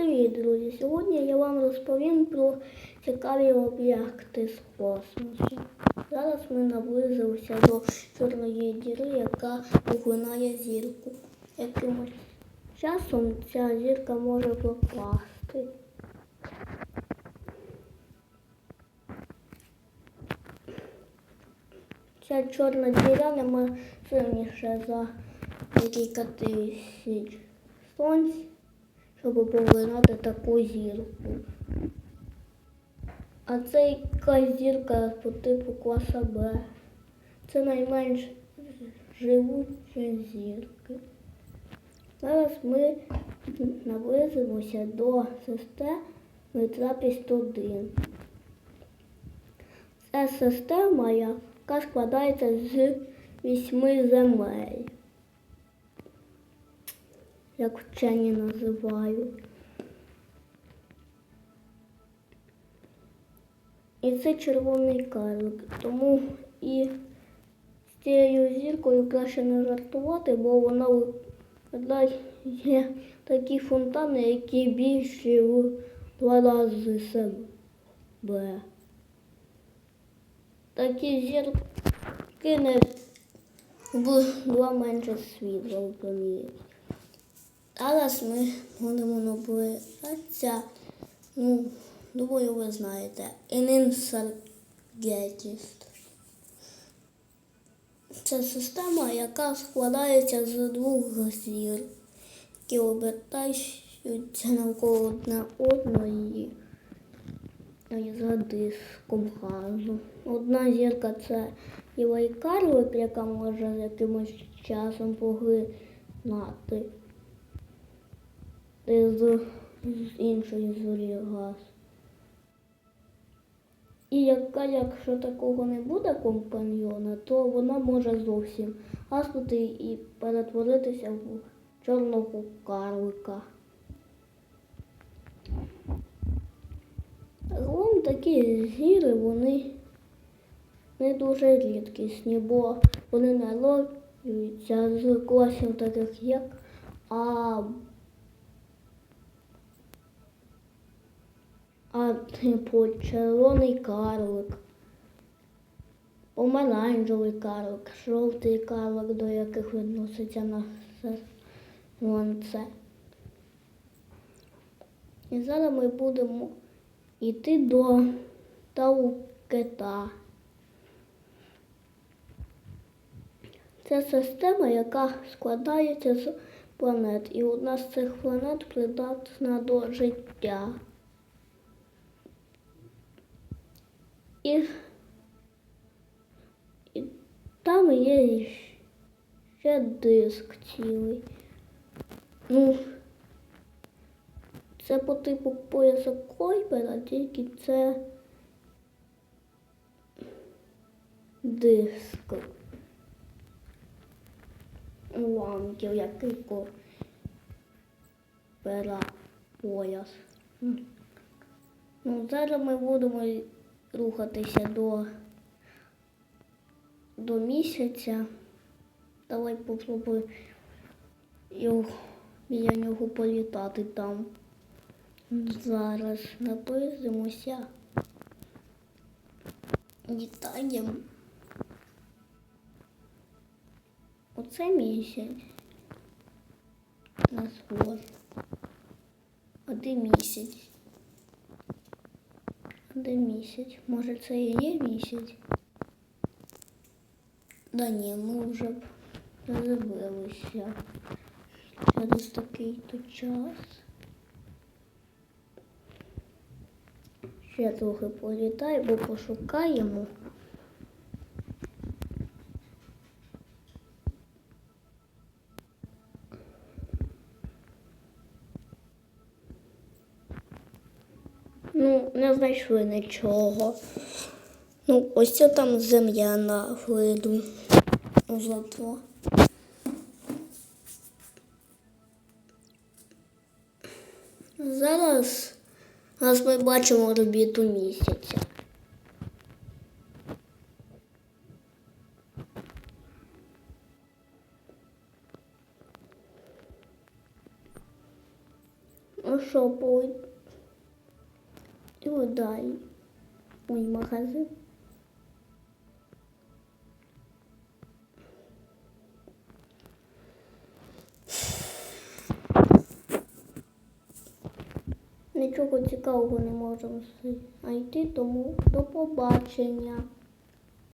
Привіт, друзі! Сьогодні я вам розповім про цікаві об'єкти з космосу. Зараз ми наблизилися до чорної діри, яка поглинає зірку. Якимось часом ця зірка може пропасти. Ця чорна діра нема сильніша за декілька тисяч сонць, щоб поглинати таку зірку. А це якась зірка по типу класа Б. Це найменш живучі зірки. Зараз ми наблизимося до системи трапіст 1. Це система, яка складається з вісьми земель, як вчені називають. І це червоний карлик. Тому і з цією зіркою краще не жартувати, бо вона є такі фонтани, які більші в два рази себе. Такі зірки не в два менше світла випромінюють. Зараз ми будемо наближатися, ну, думаю, ви знаєте, Енінсаргетіст. Це система, яка складається з двох зір, які обертаються навколо одне одної і за диском газу. Одна зірка це Ілай карлик, яка може якимось часом поглинати з, іншої зорі газ. І яка, якщо такого не буде компаньйона, то вона може зовсім гаснути і перетворитися в чорного карлика. Загалом такі зіри, вони не дуже рідкісні, бо вони народжуються з класів таких як А, а типу червоний карлик, помаранчевий карлик, жовтий карлик, до яких відноситься на сонце. І зараз ми будемо йти до Таукета. Це система, яка складається з планет, і одна з цих планет придатна до життя. І, і там є ще диск цілий. Ну, це по типу пояса Койбера, тільки це диск уламків, який пера пояс. Ну, зараз ми будемо рухатися до, до місяця. Давай попробуй його, біля нього політати там. Зараз наблизимося. Літаємо. Оце місяць. На сход. А де місяць? Де місяць? Може це і є місяць? Да ні, ми вже б розбилися через такий-то час. Ще трохи політай, бо пошукаємо. Ну, не знайшли нічого. Ну, ось це там земля на виду. Зато. Зараз Зараз ми бачимо орбіту місяця. Ну що, по... От далі. Мій магазин. Нічого цікавого не можемо знайти, тому до побачення.